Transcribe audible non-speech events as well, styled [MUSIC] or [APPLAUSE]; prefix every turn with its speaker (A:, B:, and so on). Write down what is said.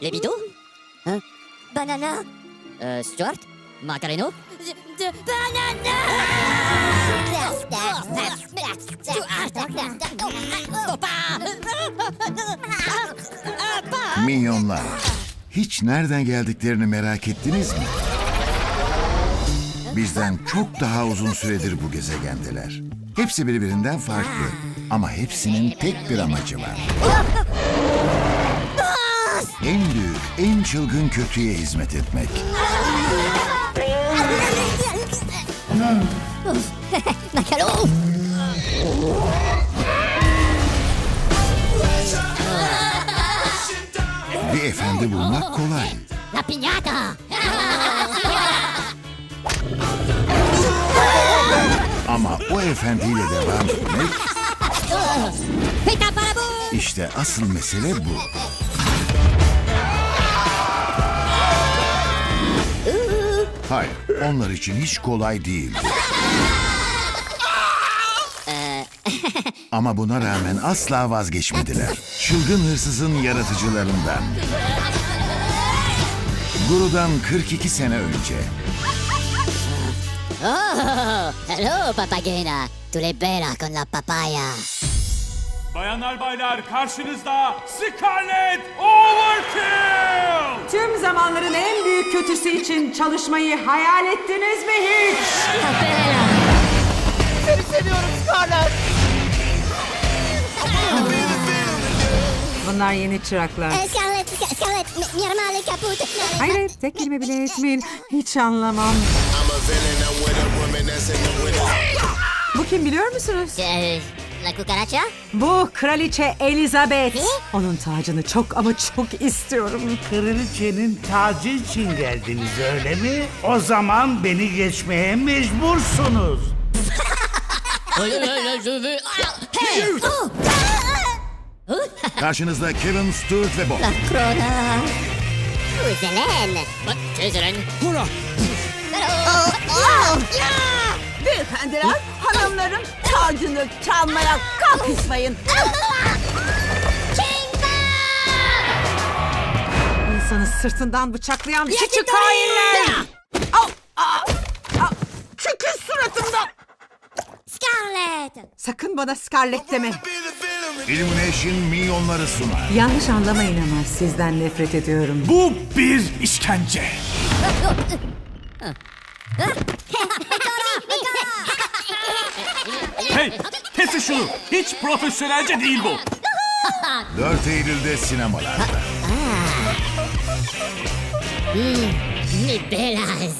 A: Lebido
B: Banana.
A: euh, Stuart Macareno
C: Minyonlar. Hiç nereden geldiklerini merak ettiniz mi? Bizden çok daha uzun süredir bu gezegendeler. Hepsi birbirinden farklı. Ama hepsinin tek bir amacı var. [LAUGHS] En büyük, en çılgın kötüye hizmet etmek.
B: Macalo. [LAUGHS]
C: Bir efendi bulmak kolay.
B: La piñata.
C: Ama o efendiyle devam etmek
B: Bu.
C: işte asıl mesele bu. Hayır, onlar için hiç kolay değildi. Ama buna rağmen asla vazgeçmediler. Çılgın hırsızın yaratıcılarından. Guru'dan 42 sene önce
B: Oh, hello, papagena. Tu le bella con la papaya.
D: Bayanlar baylar karşınızda Scarlet Overkill!
E: Tüm zamanların en büyük kötüsü için çalışmayı hayal ettiniz mi hiç? Bunlar yeni çıraklar.
B: Eh, Scarlett, Sca- Scarlett, mi, mi hermana le caput.
E: Hayır hayır tek kelime bile etmeyin. Hiç anlamam. Bu kim biliyor musunuz?
B: Eh, la cucaracha?
E: Bu kraliçe Elizabeth. Onun tacını çok ama çok istiyorum.
F: Kraliçenin tacı için geldiniz öyle mi? O zaman beni geçmeye mecbursunuz.
C: karşınızda Kevin, Stewart ve Bob.
B: La crona. Kuzelen.
A: Cezeren
G: Beyefendiler, hanımlarım tacını çalmaya kalkışmayın.
E: İnsanı sırtından bıçaklayan küçük hainler. Au, au, au. Çekil suratımdan.
B: Scarlett.
E: Sakın bana Scarlett deme.
C: Illumination milyonları sunar.
E: Yanlış anlamayın ama sizden nefret ediyorum.
D: Bu bir işkence. [LAUGHS] Hey kesin şunu. Hiç profesyonelce değil bu.
C: 4 Eylül'de sinemalarda.
B: Mi bellas.